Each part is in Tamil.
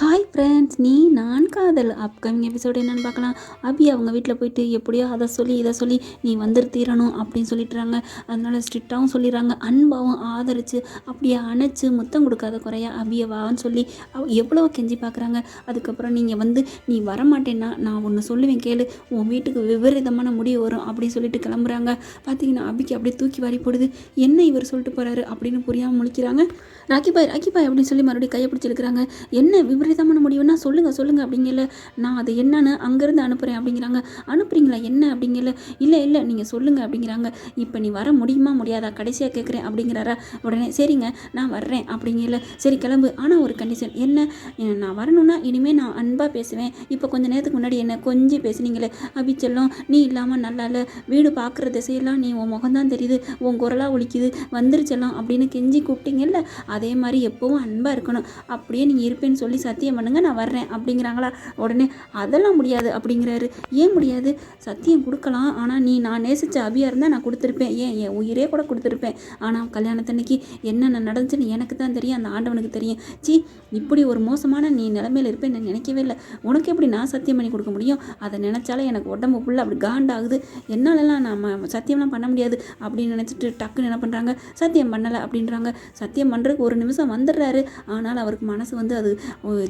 ஹாய் ஃப்ரெண்ட்ஸ் நீ நான் காதல். அப்கமிங் எபிசோடு என்னென்னு பார்க்கலாம். அபி அவங்க வீட்டில் போயிட்டு எப்படியோ அதை சொல்லி இதை சொல்லி நீ வந்துரு தீரணும் அப்படின்னு சொல்லிட்டுறாங்க. அதனால ஸ்ட்ரிக்டாகவும் சொல்லிடுறாங்க. அன்பாகவும் ஆதரித்து அப்படியே அணைச்சு முத்தம் கொடுக்காத குறையா அபியை வான்னு சொல்லி அவ எவ்வளோ கெஞ்சி பார்க்குறாங்க. அதுக்கப்புறம் நீங்கள் வந்து நீ வரமாட்டேன்னா நான் ஒன்று சொல்லுவேன் கேளு. உன் வீட்டுக்கு விபரீதமான முடிவு வரும் அப்படின்னு சொல்லிட்டு கிளம்புறாங்க. பார்த்தீங்கன்னா அபிக்கு அப்படியே தூக்கி வாரி போடுது. என்ன இவர் சொல்லிட்டு போகிறாரு அப்படின்னு புரியாமல் முழிக்கிறாங்க. ராக்கி பாய் ராக்கி பாய் அப்படின்னு சொல்லி மறுபடியும் கையை பிடிச்சிருக்கிறாங்க என்ன விபரீதமான முடிவுன்னா சொல்லுங்கள் சொல்லுங்கள் அப்படிங்கல. நான் அது என்னன்னு அங்கேருந்து அனுப்புகிறேன் அப்படிங்கிறாங்க. அனுப்புறீங்களா என்ன அப்படிங்கல. இல்லை இல்லை நீங்கள் சொல்லுங்கள் அப்படிங்கிறாங்க. இப்போ நீ வர முடியுமா முடியாதா? கடைசியாக கேட்குறேன் அப்படிங்கிறாரா? உடனே சரிங்க நான் வர்றேன் அப்படிங்கல. சரி கிளம்பு. ஆனால் ஒரு கண்டிஷன் என்ன? நான் வரணும்னா இனிமேல் நான் அன்பாக பேசுவேன். இப்போ கொஞ்ச நேரத்துக்கு முன்னாடி என்ன கொஞ்சம் பேசுனீங்களே. அபி நீ இல்லாமல் நல்லா இல்லை வீடு பார்க்குற திசையெல்லாம் நீ உன் முகம்தான் தெரியுது. உன் குரலாக ஒழிக்குது வந்துருச்செல்லாம் அப்படின்னு கெஞ்சி கூப்பிட்டீங்கல்ல. அதே மாதிரி எப்போவும் அன்பாக இருக்கணும். அப்படியே நீங்கள் இருப்பேன்னு சொல்லி சத்தியம் சத்தியம் பண்ணுங்க நான் வர்றேன் அப்படிங்கிறாங்களா? உடனே அதெல்லாம் முடியாது அப்படிங்கிறாரு. ஏன் முடியாது? சத்தியம் கொடுக்கலாம். ஆனால் நீ நான் நேசித்த அபியாக இருந்தால் நான் கொடுத்துருப்பேன். ஏன்? என் உயிரே கூட கொடுத்துருப்பேன். ஆனால் கல்யாணத்தன்னைக்கு என்னென்ன நடந்துச்சுன்னு எனக்கு தான் தெரியும். அந்த ஆண்டவனுக்கு தெரியும். சி இப்படி ஒரு மோசமான நீ நிலைமையில் இருப்பேன் நான் நினைக்கவே இல்லை. உனக்கு எப்படி நான் சத்தியம் பண்ணி கொடுக்க முடியும்? அதை நினச்சாலே எனக்கு உடம்பு ஃபுல்லாக அப்படி காண்டாகுது. என்னாலலாம் நம்ம சத்தியம்லாம் பண்ண முடியாது. அப்படின்னு நினச்சிட்டு டக்குன்னு என்ன பண்ணுறாங்க சத்தியம் பண்ணலை அப்படின்றாங்க. சத்தியம் பண்ணுறதுக்கு ஒரு நிமிஷம் வந்துடுறாரு. ஆனால் அவருக்கு மனசு வந்து அது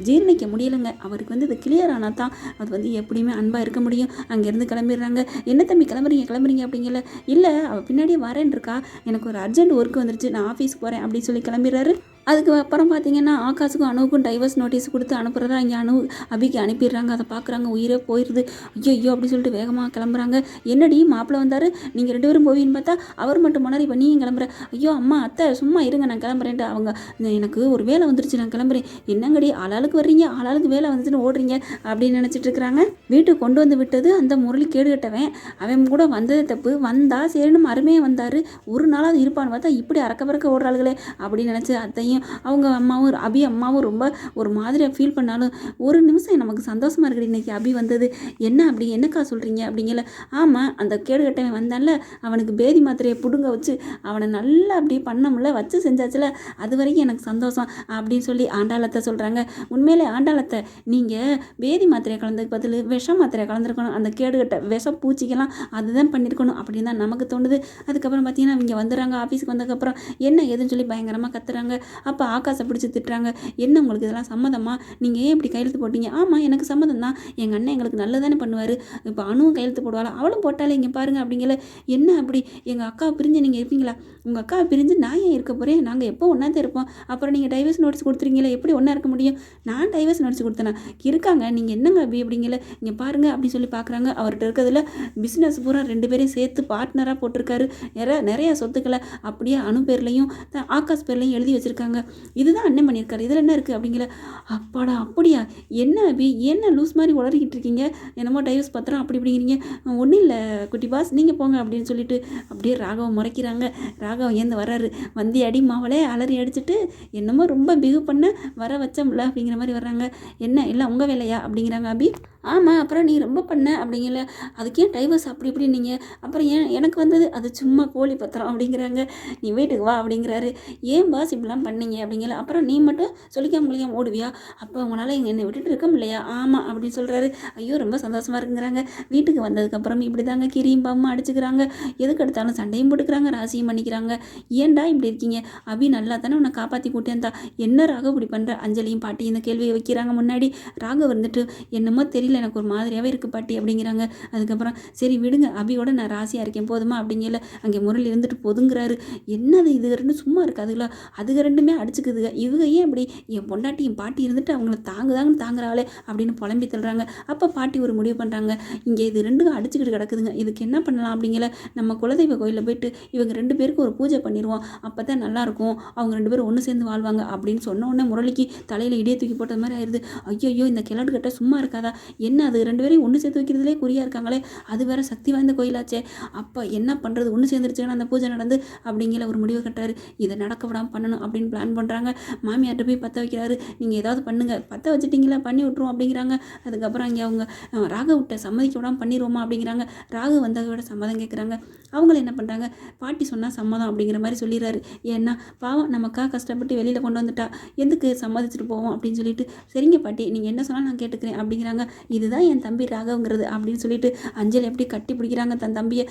ஜீரணிக்க முடியலைங்க. அவருக்கு வந்து இது கிளியர் ஆனால் தான் அது வந்து எப்படியுமே அன்பாக இருக்க முடியும். அங்கேருந்து கிளம்பிடுறாங்க. என்ன தம்பி கிளம்புறீங்க கிளம்புறீங்க அப்படிங்கல. இல்லை அவள் பின்னாடியே வரேன் இருக்கா எனக்கு ஒரு அர்ஜென்ட் ஒர்க் வந்துருச்சு. நான் ஆஃபீஸ்க்கு போகிறேன் அப்படின்னு சொல்லி கிளம்பிடுறாரு. அதுக்கு அப்புறம் பார்த்தீங்கன்னா ஆகாஷுக்கும் அணுவுக்கும் டைவர்ஸ் நோட்டீஸ் கொடுத்து அனுப்புகிறதா இங்கே அணு அபிக்கு அனுப்பிடுறாங்க. அதை பார்க்குறாங்க உயிரே போயிடுது ஐயோ ஐயோ அப்படின்னு சொல்லிட்டு வேகமாக கிளம்புறாங்க. என்னடி மாப்பிள்ளை வந்தார்? நீங்கள் ரெண்டு பேரும் போவீன்னு பார்த்தா அவர் மட்டும் போனார் இப்போ நீயும் கிளம்புற. ஐயோ அம்மா அத்தை சும்மா இருங்க நான் கிளம்புறேன்ட்டு அவங்க எனக்கு ஒரு வேலை வந்துருச்சு நான் கிளம்புறேன். என்னங்கடி ஆளாளுக்கு வர்றீங்க ஆளாளுக்கு வேலை வந்துச்சுன்னு ஓடுறீங்க அப்படின்னு நினச்சிட்டு இருக்கிறாங்க. வீட்டுக்கு கொண்டு வந்து விட்டது அந்த முரளி கேடு கட்டவன் அவன் கூட வந்தது தப்பு. வந்தா சரின்னு மறுமையே வந்தார். ஒரு நாளாவது இருப்பான்னு பார்த்தா இப்படி அறக்க பறக்க ஓடுறாளுகளே அப்படின்னு நினச்சி அத்தையும் அவங்க அம்மாவும் அபி அம்மாவும் ரொம்ப ஒரு மாதிரியாக ஃபீல் பண்ணாலும் ஒரு நிமிஷம் நமக்கு சந்தோஷமாக இருக்குது இன்றைக்கி அபி வந்தது. என்ன அப்படி என்னக்கா சொல்கிறீங்க அப்படிங்கல. ஆமாம் அந்த கேடு கட்டவன் வந்தான்ல அவனுக்கு பேதி மாத்திரையை பிடுங்க வச்சு அவனை நல்லா அப்படி பண்ணமுல வச்சு செஞ்சாச்சுல அது வரைக்கும் எனக்கு சந்தோஷம் அப்படின்னு சொல்லி ஆண்டாளத்தை சொல்கிறாங்க உண்மையிலே ஆண்டாளத்தை நீங்கள் பேதி மாத்திரையை கலந்ததுக்கு பதில் விஷம் மாத்திரையை கலந்துருக்கணும் அந்த கேடுகட்ட விஷ பூச்சிக்கெல்லாம் அதுதான் பண்ணியிருக்கணும் அப்படின்னு தான் நமக்கு தோணுது. அதுக்கப்புறம் பார்த்தீங்கன்னா இங்கே வந்துடுறாங்க ஆஃபீஸுக்கு வந்ததுக்கப்புறம் என்ன ஏதுன்னு சொல்லி பயங்கரமாக கத்துறாங்க. அப்போ ஆகாசை பிடிச்சி திட்டுறாங்க. என்ன உங்களுக்கு இதெல்லாம் சம்மதமா? நீங்கள் ஏன் இப்படி கையெழுத்து போட்டீங்க? ஆமாம் எனக்கு சம்மதம் தான். எங்கள் அண்ணன் எங்களுக்கு நல்லதானே பண்ணுவார். இப்போ அணுவும் கையெழுத்து போடுவாள்? அவளும் போட்டாலே இங்கே பாருங்கள் அப்படிங்கல. என்ன அப்படி? எங்கள் அக்காவை பிரிஞ்சு நீங்கள் இருப்பீங்களா? உங்கள் அக்காவை பிரிஞ்சு நான் ஏன் இருக்க போகிறேன் நாங்கள் எப்போ ஒன்றா தான் இருப்போம்? அப்புறம் நீங்கள் டைவர்ஸ் நோட்ஸ் கொடுத்துருங்களே எப்படி ஒன்றா இருக்க முடியும்? நான் டைவர்ஸ் நோட்ஸ் கொடுத்தேனா? இருக்காங்க. நீங்கள் என்னங்க அப்படி அப்படிங்கல. இங்கே பாருங்க அப்படின்னு சொல்லி பார்க்குறாங்க அவர்கிட்ட இருக்கிறதுல பிஸ்னஸ் பூரா ரெண்டு பேரையும் சேர்த்து பார்ட்னராக போட்டிருக்காரு. நிறைய நிறையா சொத்துக்களை அப்படியே அணு பேர்லையும் ஆகாஷ் பேர்லையும் எழுதி வச்சுருக்காங்க. இதுதான் அண்ணன் பண்ணியிருக்காரு. இதில் என்ன இருக்குது அப்படிங்கிற அப்பாடா அப்படியா? என்ன அபி? என்ன லூஸ் மாதிரி உளறிக்கிட்டு இருக்கீங்க? என்னமோ டைவர்ஸ் பத்திரம் அப்படி இப்படிங்கிறீங்க. ஒன்றும் இல்லை குட்டி பாஸ் நீங்கள் போங்க அப்படின்னு சொல்லிட்டு அப்படியே ராகவம் முறைக்கிறாங்க. ராகவம் ஏந்து வர்றாரு. வந்தி அடி மாவளே அலறி அடிச்சிட்டு என்னமோ ரொம்ப பிகு பண்ண வர வச்சோம்ல அப்படிங்கிற மாதிரி வர்றாங்க. என்ன இல்லை உங்கள் வேலையா அப்படிங்கிறாங்க அபி. ஆமாம் அப்புறம் நீ ரொம்ப பண்ண அப்படிங்கல. அதுக்கு ஏன் டைவர்ஸ் அப்படி இப்படி நீங்கள் அப்புறம் ஏன் எனக்கு வந்தது அது சும்மா கோழி பத்திரம் அப்படிங்கிறாங்க. நீ வீட்டுக்கு வா அப்படிங்கிறாரு. ஏன் பாஸ் இப்படிலாம் பண்ணீங்க அப்படிங்கல. அப்புறம் நீ மட்டும் சொல்லிக்காம முடியாம ஓடுவியா அப்போ உங்களால் எங்கள் என்னை விட்டுட்டு இருக்க முடியலையா? ஆமாம் அப்படின்னு சொல்கிறாரு ஐயோ ரொம்ப சந்தோஷமாக இருக்குங்கிறாங்க. வீட்டுக்கு வந்ததுக்கப்புறம் இப்படி தாங்க கிரியும் பாம்பும் அடிச்சுக்கிறாங்க. எதுக்கு எடுத்தாலும் சண்டையும் போட்டுக்கிறாங்க ராசியும் பண்ணிக்கிறாங்க ஏன்டா இப்படி இருக்கீங்க? அபி நல்லா தானே உன்னை காப்பாற்றி கூட்டேன்தா என்ன ராகவ் இப்படி பண்ணுற அஞ்சலியும் பாட்டி இந்த கேள்வியை வைக்கிறாங்க முன்னாடி. ராகவ் வந்துட்டு என்னமோ தெரியல. எனக்கு ஒரு மாதிரியாகவே இருக்குது பாட்டி அப்படிங்கிறாங்க. அதுக்கப்புறம் சரி விடுங்க அபியோட நான் ராசியாக இருக்கேன் போதுமா? அப்படிங்கல அங்கே முரளி இருந்துட்டு பொதுங்கிறாரு. என்னது இது ரெண்டும் சும்மா இருக்காதுங்களா அதுக ரெண்டுமே அடிச்சுக்குதுங்க இவங்க ஏன் இப்படி என் பொண்டாட்டி என் பாட்டி இருந்துட்டு அவங்கள தாங்குதாங்கன்னு தாங்குறாளே அப்படின்னு புலம்பி தள்ளுறாங்க. அப்போ பாட்டி ஒரு முடிவு பண்ணுறாங்க இங்கே இது ரெண்டும் அடிச்சுக்கிட்டு கிடக்குதுங்க. இதுக்கு என்ன பண்ணலாம்? அப்படிங்கல நம்ம குலதெய்வ கோயிலில் போயிட்டு இவங்க ரெண்டு பேருக்கு ஒரு பூஜை பண்ணிடுவோம் அப்போ தான் நல்லாயிருக்கும். அவங்க ரெண்டு பேரும் ஒன்று சேர்ந்து வாழ்வாங்க. அப்படின்னு சொன்ன உடனே முரளிக்கு தலையில் இடையே தூக்கி போட்டது மாதிரி ஆயிடுது ஐயோ இந்த கிழடு கட்ட சும்மா இருக்காதா? என்ன அது? ரெண்டு பேரையும் ஒன்று சேர்த்து வைக்கிறதுலே குறியாக இருக்காங்களே? அது வேற சக்தி வாய்ந்த கோயிலாச்சே. அப்போ என்ன பண்ணுறது ஒன்று சேர்ந்துருச்சுன்னா அந்த பூஜை நடந்து அப்படிங்கிற ஒரு முடிவு கட்டாரு இதை நடக்க விடாமல் பண்ணணும் அப்படின்னு பிளான் பண்ணுறாங்க மாமியார்கிட்ட போய் பற்ற வைக்கிறாரு. நீங்கள் ஏதாவது பண்ணுங்க. பற்ற வச்சுட்டிங்களா? பண்ணி விட்ருவோம் அப்படிங்கிறாங்க. அதுக்கப்புறம் இங்கே அவங்க அஹ், ராகவிட்ட சம்மதிக்க விடாமல் பண்ணிடுவோமா அப்படிங்கிறாங்க. ராகு வந்ததோட சம்மதம் கேட்குறாங்க அவங்கள என்ன பண்ணுறாங்க பாட்டி சொன்னால் சம்மதம் அப்படிங்கிற மாதிரி சொல்லிடுறாரு. ஏன்னா பாவம் நமக்காக கஷ்டப்பட்டு வெளியில் கொண்டு வந்துட்டா. எதுக்கு சம்மதிச்சுட்டு போவோம் அப்படின்னு சொல்லிட்டு சரிங்க பாட்டி நீங்கள் என்ன சொன்னால் நான் கேட்டுக்கிறேன் அப்படிங்கிறாங்க. இதுதான் என் தம்பி ராகவங்கிறது அப்படின்னு சொல்லிட்டு அஞ்சலி எப்படி கட்டி பிடிக்கிறாங்க தன் தம்பியை.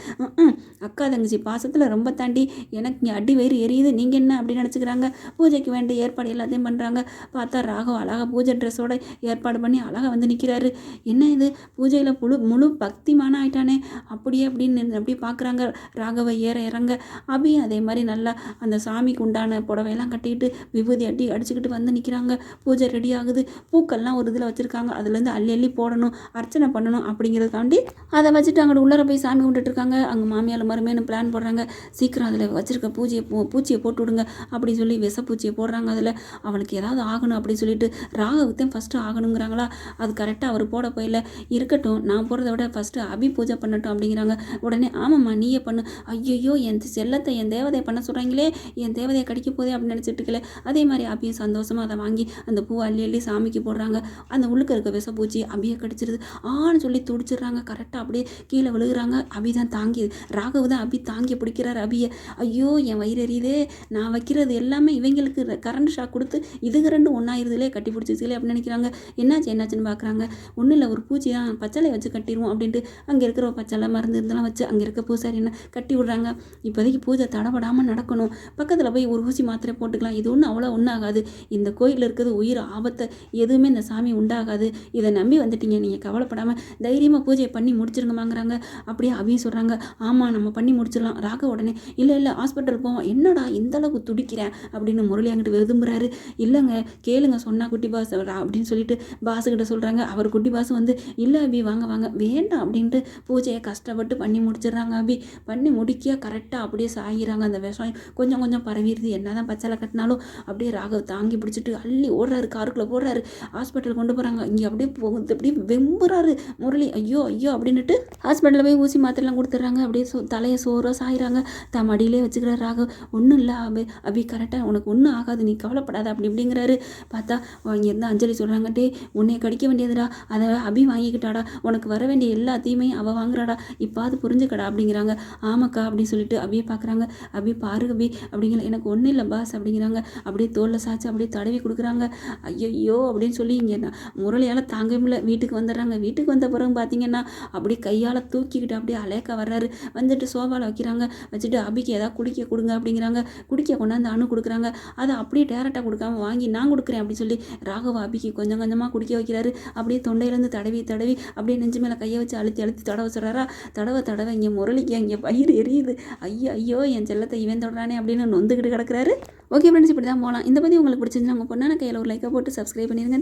அக்கா தங்கச்சி பாசத்தில் ரொம்ப தாண்டி எனக்கு இங்கே அடி வயிறு எரியுது. நீங்கள் என்ன அப்படின்னு நினச்சிக்கிறாங்க. பூஜைக்கு வேண்டிய ஏற்பாடு எல்லாத்தையும் பண்ணுறாங்க பார்த்தா ராகவ் அழகாக பூஜை ட்ரெஸ்ஸோட ஏற்பாடு பண்ணி அழகாக வந்து நிற்கிறாரு என்ன இது? பூஜையில் முழு முழு பக்திமான ஆயிட்டானே. அப்படியே அப்படின்னு அப்படியே பார்க்குறாங்க ராகவை ஏற இறங்க. அபி அதே மாதிரி நல்லா அந்த சாமிக்கு உண்டான புடவையெல்லாம் கட்டிக்கிட்டு விபூதி அடி அடிச்சுக்கிட்டு வந்து நிற்கிறாங்க பூஜை ரெடி ஆகுது. பூக்கள்லாம் ஒரு இதில் வச்சுருக்காங்க. அதுலேருந்து அள்ளி அள்ளி போடணும் அர்ச்சனை பண்ணணும் அப்படிங்கிறதுக்காண்டி அதை வச்சுட்டு அங்கே உள்ளார போய் சாமி கும்பிட்டுட்டு இருக்காங்க அங்கே மாமியார் மருமேனு பிளான் போடுறாங்க. சீக்கிரம் அதில் வச்சுருக்க பூஜையை பூ பூச்சியை போட்டு விடுங்க அப்படின்னு சொல்லி விஷப்பூச்சியை போடுறாங்க அதில். அவனுக்கு ஏதாவது ஆகணும் அப்படின்னு சொல்லிட்டு ராகவுத்தான் ஃபஸ்ட்டு ஆகணுங்கிறாங்களா? அது கரெக்டாக அவர் போட போயில. இருக்கட்டும் நான் போகிறத விட ஃபஸ்ட்டு அபி பூஜை பண்ணட்டும் அப்படிங்கிறாங்க. உடனே ஆமாம்மா நீயே பண்ணு. ஐயோ என் செல்லத்தை என் தேவதையை பண்ண சொல்கிறாங்களே என் தேவதையை கடிக்க போதே அப்படின்னு நினச்சிட்டு இருக்கல. அதே மாதிரி அபியும் சந்தோஷமாக அதை வாங்கி அந்த பூவை அள்ளி அள்ளி சாமிக்கு போடுறாங்க. அந்த உள்ளுக்கு இருக்க விஷப்பூச்சி அபியை கடிச்சிருது. ஆன்னு சொல்லி துடிச்சிடுறாங்க. கரெக்டாக அப்படியே கீழே விழுகுறாங்க. அபி தான் தாங்கி ராகவ் தான் அபி தாங்கி பிடிக்கிறார் அபியை. ஐயோ என் வயிறு எரியுதே. நான் வைக்கிறது எல்லாமே இவங்களுக்கு கரண்ட் ஷாக் கொடுத்து இதுக்கு ரெண்டு ஒன்றாயிருதுலே கட்டி பிடிச்சிச்சுலே அப்படின்னு நினைக்கிறாங்க. என்னாச்சு என்னாச்சுன்னு பார்க்குறாங்க ஒன்றும் இல்லை ஒரு பூச்சி தான் பச்சளை வச்சு கட்டிடுவோம் அப்படின்ட்டு அங்கே இருக்கிற ஒரு பச்சளை மருந்து இருந்தெல்லாம் வச்சு அங்கே இருக்க பூசாரி என்ன கட்டி விடுறாங்க. இப்போதைக்கு பூஜை தடபடாமல் நடக்கணும். பக்கத்தில் போய் ஒரு ஊசி மாத்திரை போட்டுக்கலாம். இது ஒன்றும் அவ்வளோ ஒன்றாகாது இந்த கோயிலில் இருக்கிறது உயிர் ஆபத்தை. எதுவுமே இந்த சாமி உண்டாகாது. இதை நம்பி வந்துட்டீங்க நீங்கள் கவலைப்படாமல் தைரியமாக பூஜையை பண்ணி முடிச்சிருங்கம்மாங்கிறாங்க. அப்படியே அவையும் சொல்கிறாங்க ஆமாம் நம்ம பண்ணி முடிச்சிடலாம். ராக உடனே இல்லை இல்லை ஹாஸ்பிட்டல் போவோம். என்னடா இந்த அளவுக்கு துடிக்கிறேன் அப்படின்னு முரளி அங்கிட்டு விரும்புகிறாரு இல்லைங்க கேளுங்க சொன்னால் குட்டி பாஸ் ரா- அப்படின்னு சொல்லிட்டு பாஸுக்கிட்ட சொல்கிறாங்க அவர் குட்டி பாஸ் வந்து இல்லை அபி வாங்க வாங்க. வேண்டாம் அப்படின்ட்டு பூஜையை கஷ்டப்பட்டு பண்ணி முடிச்சிடுறாங்க அபி. பண்ணி முடிக்க கரெக்டாக அப்படியே சாகிறாங்க அந்த விஷம் கொஞ்சம் கொஞ்சம் பரவிடுது. என்னதான் பச்சலை கட்டினாலும் அப்படியே ராகவ் தாங்கி பிடிச்சிட்டு அள்ளி ஓடுறாரு காருக்குள்ளே போடுறாரு ஹாஸ்பிட்டல் கொண்டு போகிறாங்க இங்கே அப்படியே போகுது அப்படியே வெம்புறாரு. முரளி ஐயோ ஐயோ அப்படின்னுட்டு ஹாஸ்பிட்டலில் போய் ஊசி மாத்திரலாம் கொடுத்துட்றாங்க. அப்படியே சோ தலையை சோறாக சாயிறாங்க. தம் மடியிலே வச்சுக்கிறாரு ராகவ். ஒன்றும் இல்லை அபி அபி கரெக்டாக உனக்கு ஒன்றும் ஆகாது நீ கவலைப்படாத அப்படி இப்படிங்கிறாரு. பார்த்தா இங்கேருந்து அஞ்சலி சொல்கிறாங்க டே உன்னை கடிக்க வேண்டியதுடா அதை அபி வாங்கிக்கிட்டாடா. உனக்கு வர வேண்டிய எல்லாத்தையுமே அவள் வாங்குறாடா. இப்பாவது புரிஞ்சுக்கடா அப்படிங்கிறாங்க. ஆமாக்கா அப்படின்னு சொல்லிட்டு அபியை பார்க்குறாங்க அபி பாரு அபி அப்படிங்கிற எனக்கு ஒன்றும் இல்லை பாஸ் அப்படிங்கிறாங்க. அப்படியே தோலை சாய்ச்சி அப்படியே தடவி கொடுக்குறாங்க. ஐயையோ அப்படின்னு சொல்லி இங்கே முரளியால் தாங்க முடியல. வீட்டுக்கு வந்துடுறாங்க. வீட்டுக்கு வந்த பிறகு பார்த்தீங்கன்னா அப்படியே கையால் தூக்கிக்கிட்டு அப்படியே அலேக்க வர்றாரு. வந்துட்டு சோஃபாவில் வைக்கிறாங்க. வச்சுட்டு அபிக்கு ஏதாவது குடிக்க கொடுங்க அப்படிங்கிறாங்க. குடிக்க கொண்டாந்து அணு கொடுக்குறாங்க. அதை அப்படியே டேரெக்டாக கொடுக்காம வாங்கி நான் கொடுக்குறேன் அப்படின்னு சொல்லி ராகவ அபிக்கு கொஞ்சம் கொஞ்சமாக குடிக்க வைக்கிறாரு. அப்படியே தொண்டையிலேருந்து தடவி தடவி அப்படியே நெஞ்சு மேலே கையை வச்சு அழுத்தி அழுத்தி தடவ சொல்கிறாரா தடவை தடவை இங்கே முரளிக்கு இங்கே பயிர் எரியுது. ஐயோ ஐயோ என் செல்லத்தை இவன் தொடரானே அப்படின்னு நொந்துக்கிட்டு கிடக்குறாரு. ஓகே ஃப்ரெண்ட்ஸ் இப்படி தான் போகலாம் இந்த பற்றி உங்களுக்கு பிடிச்சிருந்தா உங்கள் பொண்ணான கையில் ஒரு லைக்கை போட்டு சப்ஸ்கிரைப் பண்ணிடுங்க